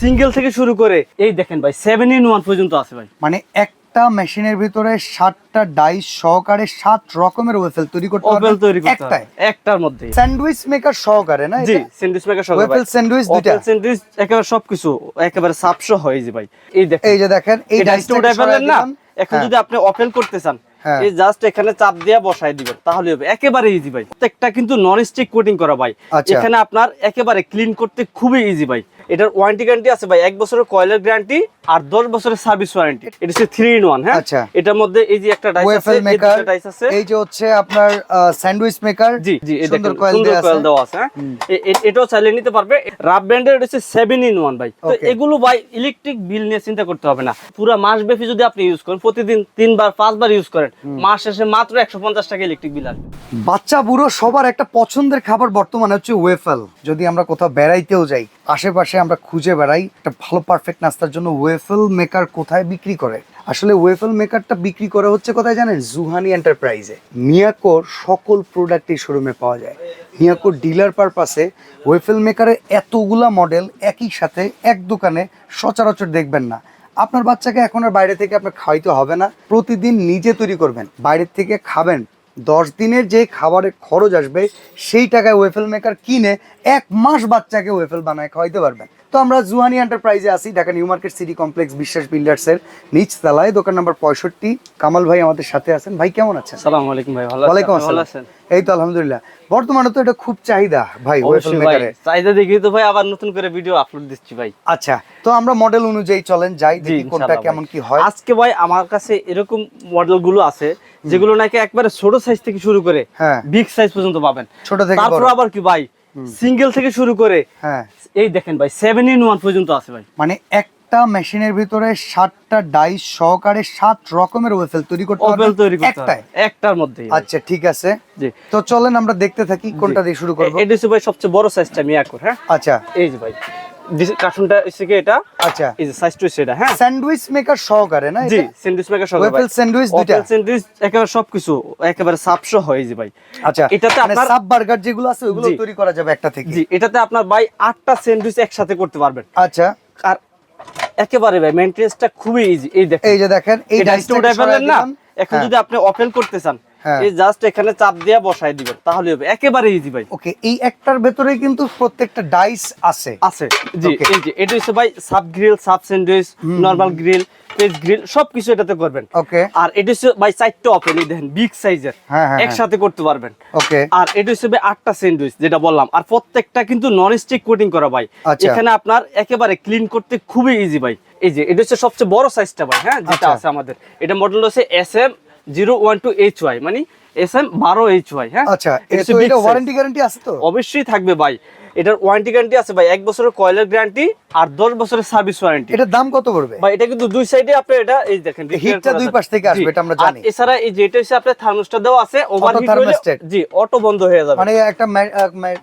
Single থেকে শুরু করে এই দেখেন ভাই সেভেন ইন ওয়ান পর্যন্ত আছে ভাই। মানে একটা মেশিনের ভিতরে সাতটা ডাইস সহকারে সাত রকমের ওয়েফেল তৈরি করতে তৈরি করতে একটাই। একটার মধ্যে। স্যান্ডউইচ মেকার সহকারে না জি স্যান্ডউইচ মেকার সহ ওয়েফেল স্যান্ডউইচ স্যান্ডউইচ একেবারে সবকিছু একেবারে সাপসো হয় যে ভাই। এই দেখেন। এই যে দেখেন এই ডাইসটা না? এখন হ্যাঁ। যদি আপনি ওপেন করতে চান হ্যাঁ। এই জাস্ট এখানে চাপ দিয়ে বসাই দিবেন তাহলে হবে। একেবারে ইজি ভাই। প্রত্যেকটা কিন্তু নন স্টিক কোটিং করা ভাই। আচ্ছা। এখানে আপনার একেবারে ক্লিন করতে খুবই ইজি ভাই। এটার ওয়ারেন্টি গ্যারান্টি আছে ভাই এক বছরের কয়েলের গ্যারান্টি আর দশ বছরের সার্ভিস ওয়ারেন্টি এটা হচ্ছে থ্রি ইন ওয়ান হ্যাঁ? আচ্ছা। এটার মধ্যে এই যে একটা ডাইস আছে এই মেকার ডাইস আছে। এই যে হচ্ছে আপনার স্যান্ডউইচ মেকার জি জি সুন্দর কয়েল দেওয়া আছে হ্যাঁ? এটাও চাইলে নিতে পারবে। রাব ব্র্যান্ডের এটা হচ্ছে সেভেন ইন ওয়ান ভাই। তো এগুলো ভাই ইলেকট্রিক বিল নিয়ে চিন্তা করতে হবে না। পুরো মাস ব্যাপী যদি আপনি ইউজ করেন প্রতিদিন তিনবার পাঁচবার ইউজ করেন মাস শেষে মাত্র একশো পঞ্চাশ টাকা ইলেকট্রিক বিল আসবে। বাচ্চা বুড়ো সবার একটা পছন্দের খাবার বর্তমানে হচ্ছে ওয়েফেল যদি আমরা কোথাও বেড়াইতেও যাই আশেপাশে আমরা খুঁজে বেড়াই একটা ভালো পারফেক্ট নাস্তার জন্য ওয়েফেল মেকার কোথায় বিক্রি করে। আসলে ওয়েফেল মেকারটা বিক্রি করে হচ্ছে কোথায় জানেন? জুহানি এন্টারপ্রাইজে মিয়াকোর সকল প্রোডাক্ট এই শোরুমে পাওয়া যায়। মিয়াকোর ডিলার পারপাসে ওয়েফেল মেকারের এতগুলা মডেল একই সাথে, এক দোকানে সচরাচর দেখবেন না। আপনার বাচ্চাকে এখন আর বাইরে থেকে আপনার খাওয়াইতে হবে না। প্রতিদিন নিজে তৈরি করবেন। বাইরের থেকে খাবেন। দশ দিনের যে খাবারের খরচ আসবে, সেই টাকায় ওয়েফেল মেকার কিনে এক মাস বাচ্চাকে ওয়েফেল বানায় খাওয়াইতে পারবেন। তো আমরা জুহানি এন্টারপ্রাইজে আছি Dhaka new market city complex Biswas বিল্ডার্সের নিচ তলায়। দোকান নাম্বার পঁয়ষট্টি কামাল ভাই আমাদের সাথে আছেন। ভাই কেমন আছেন? সালাম আলাইকুম ভাই ভালো ওয়ালাইকুম আসসালাম। এই তো আলহামদুলিল্লাহ। বর্তমানে তো এটা খুব চাহিদা ভাই ওয়েফেল মেকারে চাহিদা দেখি তো ভাই আবার নতুন করে ভিডিও আপলোড দিচ্ছি ভাই। আচ্ছা তো আমরা মডেল অনুযায়ী চলেন যাই দেখি কোনটা কেমন কি হয়। আজকে ভাই আমার কাছে এরকম মডেলগুলো আছে যেগুলো নাকি একবারে ছোট সাইজ থেকে শুরু করে হ্যাঁ। বিগ সাইজ পর্যন্ত পাবেন। ছোট থেকে তারপর আবার কি ভাই সিঙ্গেল থেকে শুরু করে হ্যাঁ। এই দেখেন ভাই সেভেন ইন ওয়ান পর্যন্ত আছে ভাই। মানে একটা মেশিনের ভিতরে সাতটা ডাই সহকারে সাত রকমের ওয়েফেল তৈরি করতে ওভেল তৈরি করতে হবে একটার মধ্যে আচ্ছা ঠিক আছে। জি। তো চলেন আমরা দেখতে থাকি কোনটা দিয়ে শুরু করব। এটা হচ্ছে ভাই সবচেয়ে বড় সাইজটা আমি মিয়াকোর হ্যাঁ? আচ্ছা। এই যে ভাই। কার্টুনটা হচ্ছে কি এটা? আচ্ছা। এই যে হচ্ছে এটা হ্যাঁ? স্যান্ডউইচ মেকার সহকারে না জি স্যান্ডউইচ মেকার সহ ওয়েফেল স্যান্ডউইচ দুইটা? ওপেন স্যান্ডউইচ একেবারে সবকিছু একেবারে সাপসো হয় যে ভাই। আচ্ছা এটাতে মানে আপনার- সাব বার্গার যেগুলো আছে ওগুলো তৈরি করা যাবে একটা থেকে? জি এটাতে আপনার ভাই আটটা স্যান্ডউইচ একসাথে করতে পারবেন। আচ্ছা। আর একেবারে ভাই মেইনটেনেন্সটা খুবই ইজি এই দেখেন। এই যে দেখেন এই ডাইসটা উঠাই না? এখন হ্যাঁ। যদি আপনি ওপেন করতে চান। এই জাস্ট এখানে চাপ দিয়ে দিবেন তাহলে হবে। একেবারে ইজি ভাই। ওকে এই একটার ভেতরে কিন্তু প্রত্যেকটা ডাইস আছে। আছে। জি এই যে এটা হচ্ছে ভাই sub grill sub sandwich normal grill page grill সবকিছু এটাতে করবেন। ওকে আর এটা হচ্ছে ভাই চারটা ওপেন দেখেন বিগ সাইজের হ্যাঁ, হ্যাঁ, একসাথে করতে পারবেন। ওকে আর এটা হচ্ছে ভাই আটটা স্যান্ডউইচ যেটা বললাম। আর প্রত্যেকটা কিন্তু নন স্টিক কোটিং করা ভাই। আচ্ছা। এখানে আপনার একেবারে ক্লিন করতে খুবই ইজি ভাই। এই যে এটা হচ্ছে সবচেয়ে বড় সাইজটা ভাই হ্যাঁ যেটা আচ্ছা। আছে আমাদের। এটা মডেল হচ্ছে S M zero one two H Y মানে এস এম বারো এইচ ওয়াই হ্যাঁ? আচ্ছা। ওয়ারেন্টি গ্যারান্টি আছে তো? অবশ্যই থাকবে ভাই। এটার ওয়ারেন্টি গ্যারান্টি আছে ভাই এক বছরের কয়েলের গ্যারান্টি আর দশ বছরের সার্ভিস ওয়ারেন্টি এটার দাম কত পড়বে? ভাই এটা কিন্তু দুই সাইডে আপনি এটা এই দেখেন হিটটা দুই পাশ থেকে আসবে, এটা আমরা আর জানি। এছাড়া এই যে এটা আপনার থার্মোস্টার দেওয়া আছে ওভারহিট হলে? জি অটো বন্ধ হয়ে যাবে। মানে একটা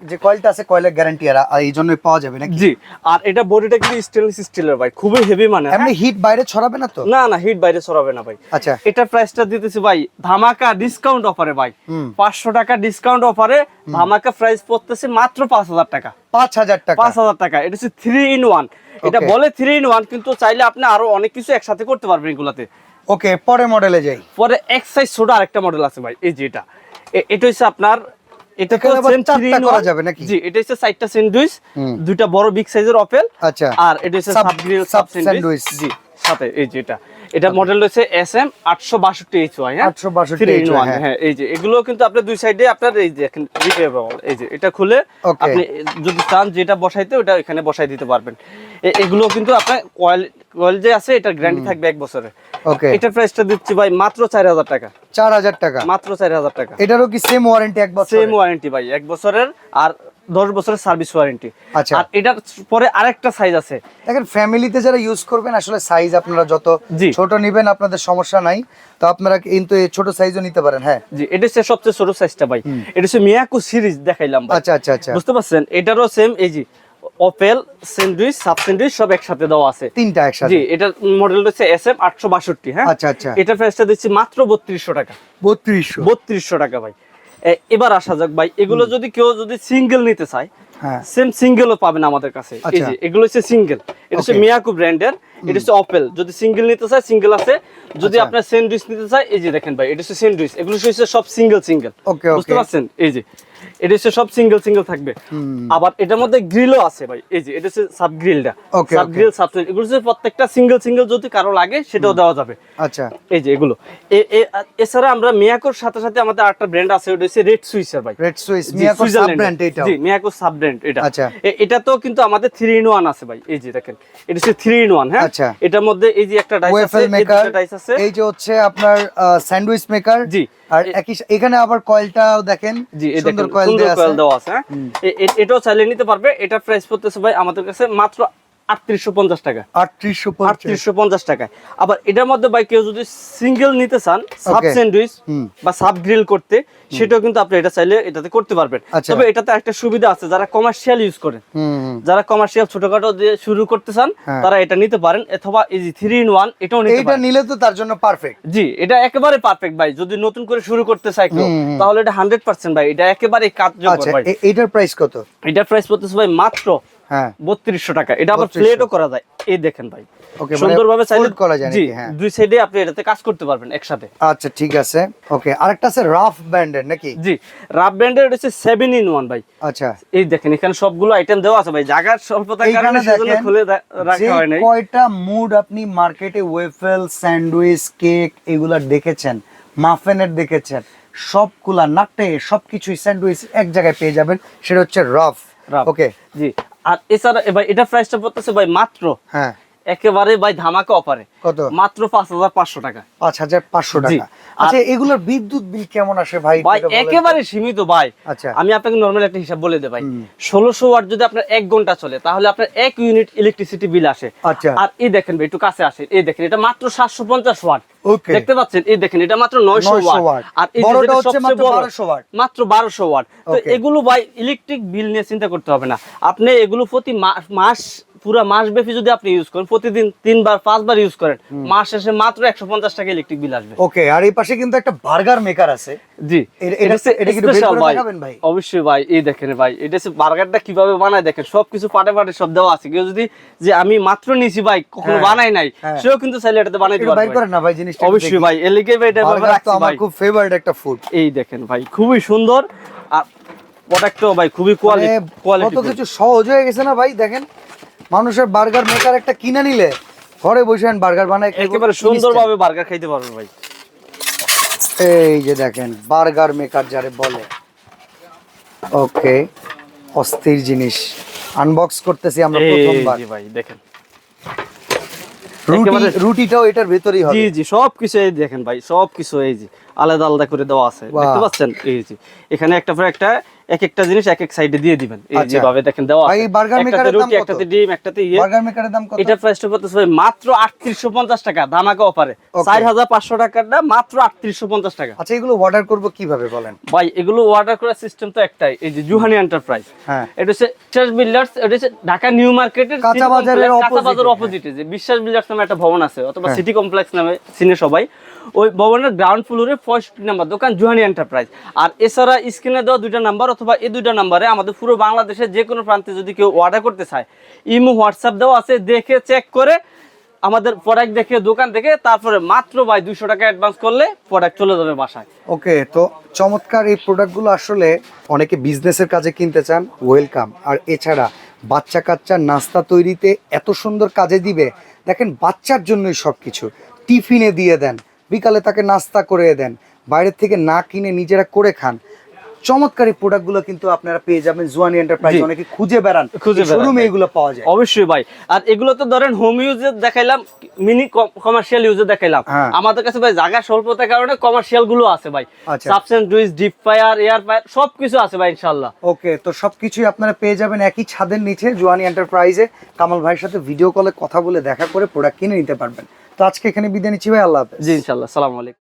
যে কয়েলটা আছে কয়েলের গ্যারান্টি আর এই জন্য পাওয়া যাবে নাকি? জি আর এটা বডিটা কিন্তু স্টেনলেস স্টিলের ভাই খুবই হেভি মানে এমনি হিট বাইরে ছড়াবে না তো? না না হিট বাইরে ছড়াবে না ভাই। আচ্ছা। এটা প্রাইসটা দিতেছি ভাই ধামাকা ডিসকাউন্ট অফারে ভাই। হুম। পাঁচশো টাকা ডিসকাউন্ট অফারে ধামাকা প্রাইস পড়তেছে মাত্র পাঁচ হাজার টাকা? পাঁচ হাজার টাকা। পাঁচ হাজার টাকা। এটা হচ্ছে থ্রি ইন ওয়ান এটা বলে থ্রি ইন ওয়ান কিন্তু চাইলে আপনি আরও অনেক কিছু একসাথে করতে পারবেন এগুলাতে। ওকে পরে মডেলে যাই। পরে এক সাইজ ছোট আরেকটা মডেল আছে ভাই এই যে এটা। এটা হচ্ছে আপনার এটা করা যাবে নাকি? জি এটা হচ্ছে সাইডটা স্যান্ডউইচ। দুইটা বড় বিগ সাইজের অপেল আচ্ছা। আর এটা হচ্ছে সাব স্যান্ডউইচ জি। সাথে এই যে এটা। এটা মডেল হচ্ছে এস এম আটশো বাষট্টি এইচ ওয়াই হ্যাঁ? 862 Three in HY, হ্যাঁ। হ্যাঁ এই যে এগুলো কিন্তু আপনার দুই সাইডে আপনার এই যে repayable, এই যে এটা খুলে আপনি যদি চান যেটা বসাইতে ওটা এখানে বসাই দিতে পারবেন। এগুলো কিন্তু আপনার কয়েল কয়েল যে আছে এটার গ্যারান্টি থাকবে এক বছরের ওকে এটার প্রাইসটা দিচ্ছি ভাই মাত্র চার হাজার টাকা। চার হাজার টাকা? মাত্র চার হাজার টাকা। এটারও কি সেম ওয়ারেন্টি এক বছর সেম ওয়ারেন্টি ভাই এক বছরের আর দশ বছরের সার্ভিস ওয়ারেন্টি। আচ্ছা। আর এটার পরে আরেকটা সাইজ আছে। দেখেন ফ্যামিলিতে যারা ইউজ করবেন আসলে সাইজ আপনারা যত ছোট নেবেন আপনাদের সমস্যা নাই। তো আপনারা কিন্তু এই ছোট সাইজও নিতে পারেন হ্যাঁ। জি এটা হচ্ছে সবচেয়ে ছোট সাইজটা ভাই। এটা হচ্ছে মিয়াকু সিরিজ দেখাইলাম আচ্ছা আচ্ছা আচ্ছা। বুঝতে পারছেন? এটারও সেম এই যে ওপেল স্যান্ডউইচ সাব স্যান্ডউইচ সব একসাথে দেওয়া আছে। তিনটা একসাথে। জি এটার মডেল হচ্ছে এস এম আটশো বাষট্টি হ্যাঁ? আচ্ছা আচ্ছা। এটার প্রাইসটা দিচ্ছি মাত্র বত্রিশশো টাকা। বত্রিশশো। বত্রিশশো টাকা ভাই। এবার আসা যাক ভাই। এগুলো যদি কেউ যদি সিঙ্গেল নিতে চায় হ্যাঁ। সেম সিঙ্গেলও পাবেন আমাদের কাছে। এই আচ্ছা। যে এগুলো হচ্ছে সিঙ্গেল এটা হচ্ছে মিয়াকু ব্র্যান্ডের। এটা হচ্ছে অপেল যদি সিঙ্গেল নিতে চায় সিঙ্গেল আছে। যদি আচ্ছা। আপনার স্যান্ডউইচ নিতে চায় এই যে দেখেন ভাই এটা হচ্ছে স্যান্ডউইচ এগুলো হচ্ছে সব সিঙ্গেল সিঙ্গেল বুঝতে পারছেন? এই যে। এটা হচ্ছে সব সিঙ্গেল সিঙ্গেল থাকবে। আবার এটার মধ্যে গ্রিলও আছে ভাই। এই যে এটা হচ্ছে সাব গ্রিলটা সাব গ্রিল সাব এগুলো হচ্ছে প্রত্যেকটা সিঙ্গেল সিঙ্গেল যদি কারও লাগে সেটাও দেওয়া যাবে। আচ্ছা। এই যে এগুলো। এছাড়া আমরা মিয়াকোর সাথে সাথে আমাদের আরেকটা ব্র্যান্ড আছে ওটা হচ্ছে রেড সুইসার ভাই। Red Swiss Miyako sub brand এটা জি মিয়াকো সাব ব্র্যান্ড এটা। আচ্ছা। এটা তো কিন্তু আমাদের থ্রি ইন ওয়ান আছে ভাই। এই যে দেখেন। এটা হচ্ছে থ্রি ইন ওয়ান হ্যাঁ? আচ্ছা। এটার মধ্যে এই যে একটা ডাইস আছে এই মেকার ডাইস আছে। এই যে হচ্ছে আপনার স্যান্ডউইচ মেকার জি। আর একই এখানে আবার কয়েলটাও দেখেন জি এই সুন্দর কয়েল দেওয়া আছে হ্যাঁ? এটাও চাইলে নিতে পারবে এটা প্রাইস পড়তেছে ভাই আমাদের কাছে মাত্র আটত্রিশশো পঞ্চাশ টাকা। আটত্রিশশো আটত্রিশশো পঞ্চাশ টাকায়। আবার এটার মধ্যে ভাই কেউ যদি সিঙ্গেল নিতে চান সাব স্যান্ডউইচ বা সাব গ্রিল করতে সেটাও কিন্তু আপনি এটা চাইলে এটাতে করতে পারবেন। আচ্ছা। তবে এটাতে একটা সুবিধা আছে যারা কমার্শিয়াল ইউজ করেন হুম হুম। যারা কমার্শিয়াল ছোটখাটো দিয়ে শুরু করতে চান হ্যাঁ। তারা এটা নিতে পারেন অথবা এই যে থ্রি ইন ওয়ান এটাও নিতে এইটা নিলে তো তার জন্য পারফেক্ট জি এটা একেবারে পারফেক্ট ভাই যদি নতুন করে শুরু করতে চাই কেউ। তাহলে এটা হান্ড্রেড পার্সেন্ট ভাই এটা একেবারে কার্যকর আচ্ছা ভাই। এ- প্রাইস কত? এটার প্রাইস পড়তেছে ভাই মাত্র হ্যাঁ। বত্রিশশো টাকা। এটা আবার প্লেটও করা যায়। এই দেখেন ভাই। ওকে মানে সুন্দরভাবে চাইলে করা যায় নাকি হ্যাঁ। দুই সাইডে আপনি এটাতে কাজ করতে পারবেন একসাথে। আচ্ছা ঠিক আছে। ওকে আরেকটা আছে রাফ ব্যান্ডের নাকি? জি রাব ব্র্যান্ডের এটা হচ্ছে সেভেন ইন ওয়ান ভাই। আচ্ছা। এই দেখেন এখানে সবগুলো আইটেম দেওয়া আছে ভাই। জায়গার স্বল্পতার কারণে সেজন্য খুলে রাখা হয় নাই। কয়টা মুড আপনি মার্কেটে ওয়েফেল স্যান্ডউইচ কেক এগুলা দেখেছেন মাফেনের দেখেছেন সবগুলা নাটে সবকিছুই স্যান্ডউইচ এক জায়গায় পেয়ে যাবেন সেটা হচ্ছে রাফ। ওকে জি। আর এছাড়া ভাই এটা প্রাইসটা পড়তেছে ভাই মাত্র হ্যাঁ। একেবারে ভাই ধামাকা অফারে কত? মাত্র পাঁচ হাজার পাঁচশো টাকা। পাঁচ হাজার পাঁচশো টাকা। আচ্ছা এগুলোর বিদ্যুৎ বিল কেমন আসে ভাই ভাই একেবারে সীমিত ভাই। আচ্ছা। আমি আপনাকে নর্মাল একটা হিসাব বলে দেই ভাই। ষোলোশো ওয়াট যদি আপনার এক ঘণ্টা চলে তাহলে আপনার এক ইউনিট ইলেকট্রিসিটি বিল আসে। আচ্ছা। আর এই দেখেন ভাই একটু কাছে আসে এই দেখেন এটা মাত্র সাতশো পঞ্চাশ ওয়াট। দেখতে পাচ্ছেন? এই দেখেন এটা মাত্র নয়শো ওয়াট। আর এই সবচেয়ে মাত্র বড়, মাত্র বারোশো ওয়াট। তো এগুলো ভাই ইলেকট্রিক বিল নিয়ে চিন্তা করতে হবে না। আপনি এগুলো প্রতি মাস পুরো মাস ব্যাপী যদি আপনি ইউজ করেন প্রতিদিন তিনবার পাঁচবার ইউজ করেন মাস শেষে মাত্র একশো পঞ্চাশ টাকা ইলেকট্রিক বিল আসবে। ওকে আর এই পাশে কিন্তু একটা বার্গার মেকার আছে। জি। অবশ্যই ভাই এই দেখেন ভাই এটা হচ্ছে বার্গারটা কীভাবে বানায় দেখেন সবকিছু পাটে পাটে সব দেওয়া আছে। কেউ যদি যে আমি মাত্র নিয়েছি ভাই কখনো হ্যাঁ, বানাই নাই হ্যাঁ। সেও কিন্তু চাইলে এটাতে বানাইতে বাইর পারবে করেন না ভাই জিনিসটা অবশ্যই ভাই এলিগে ভাই এটা আমার খুব ফেভারিট একটা ফুড এই দেখেন ভাই খুবই সুন্দর। আর প্রোডাক্টও ভাই খুবই কোয়ালিটি মানে কত কোয়ালিটি কিছু সহজ হয়ে গেছে না ভাই দেখেন? মানুষের বার্গার মেকার একটা কিনে নিলে ঘরে বসে বার্গার বানায় একেবারে। সুন্দরভাবে বার্গার খাইতে পারবেন ভাই। এই যে দেখেন বার্গার মেকার যারে বলে। ওকে অস্থির জিনিস। আনবক্স করতেছি আমরা প্রথমবার। ভাই দেখেন। রুটি রুটিটাও এটার ভেতরেই হবে। জি জি সবকিছু এই দেখেন ভাই সবকিছু এই যে আলাদা আলাদা করে দেওয়া আছে। দেখতে পাচ্ছেন? এই যে এখানে একটা পর একটা এক একটা জিনিস এক এক সাইডে দিয়ে দিবেন এই আচ্ছা। যেভাবে দেখেন দেওয়া এই burger maker দাম কত? একটাতে ডিম একটাতে ইয়ে বার্গার মেকারের দাম কত এটা প্রাইসটা ভাই মাত্র আটত্রিশশো পঞ্চাশ টাকা ধামাকা অফারে Okay. চার হাজার পাঁচশো টাকাটা মাত্র আটত্রিশশো পঞ্চাশ টাকা আচ্ছা এগুলো অর্ডার করব কীভাবে বলেন ভাই এগুলো অর্ডার করার সিস্টেম তো একটাই এই যে জুহানি এন্টারপ্রাইজ হ্যাঁ। এটা হচ্ছে বিশ্বাস বিল্ডার্স এটা হচ্ছে ঢাকা নিউ মার্কেটের কাঁচা বাজারের কাঁচা বাজার হ্যাঁ। অপোজিটে যে বিশ্বাস বিল্ডার্স নামে একটা ভবন আছে অথবা হ্যাঁ। সিটি কমপ্লেক্স নামে চিনে সবাই ওই ভবনের গ্রাউন্ড ফ্লোরে পঁয়ষট্টি নাম্বার দোকান জুহানি এন্টারপ্রাইজ আর এছাড়া স্ক্রিনে দেওয়া দুইটা নাম্বার অথবা এই দুইটা নাম্বারে আমাদের পুরো বাংলাদেশের যে কোনো প্রান্তে যদি কেউ অর্ডার করতে চায়, ইমো হোয়াটসঅ্যাপ দেওয়া আছে, দেখে চেক করে আমাদের প্রোডাক্ট দেখে, দোকান থেকে তারপরে মাত্র ভাই দুইশো টাকা অ্যাডভান্স করলে প্রোডাক্ট চলে যাবে বাসায়। ওকে, তো চমৎকার এই প্রোডাক্টগুলো আসলে অনেকে বিজনেসের কাজে কিনতে চান ওয়েলকাম আর এছাড়া বাচ্চা কাচ্চার নাস্তা তৈরিতে এত সুন্দর কাজে দিবে, দেখেন বাচ্চার জন্যই সব কিছু টিফিনে দিয়ে দেন, বিকালে তাকে নাস্তা করে দেন বাইরের থেকে না কিনে নিজেরা করে খান। চমৎকার প্রোডাক্টগুলো কিন্তু আপনারা পেয়ে যাবেন জুয়ানি এন্টারপ্রাইজ অনেকে খুঁজে বেড়ান। খুঁজে বেড়ান, শোরুমে এগুলো পাওয়া যায়। অবশ্যই ভাই। আর এগুলো তো ধরেন হোম ইউজে দেখাইলাম মিনি কমার্শিয়াল ইউজে দেখাইলাম। হ্যাঁ। আমাদের কাছে ভাই জায়গা স্বল্পতার কারণে কমার্শিয়ালগুলো আছে ভাই। সাবসেন্স ডুইস ডিপ ফায়ার এয়ার ফায়ার সবকিছু আছে ভাই ইনশাল্লাহ ওকে তো সবকিছুই আপনারা পেয়ে যাবেন একই ছাদের নিচে জোয়ানি এন্টারপ্রাইজে কামাল ভাইয়ের সাথে ভিডিও কলে কথা বলে দেখা করে প্রোডাক্ট কিনে নিতে পারবেন। তো আজকে এখানে বিদায় নিচ্ছি ভাই আল্লাহ হাফেজ। জি ইনশাল্লাহ সালাম আলাইকুম।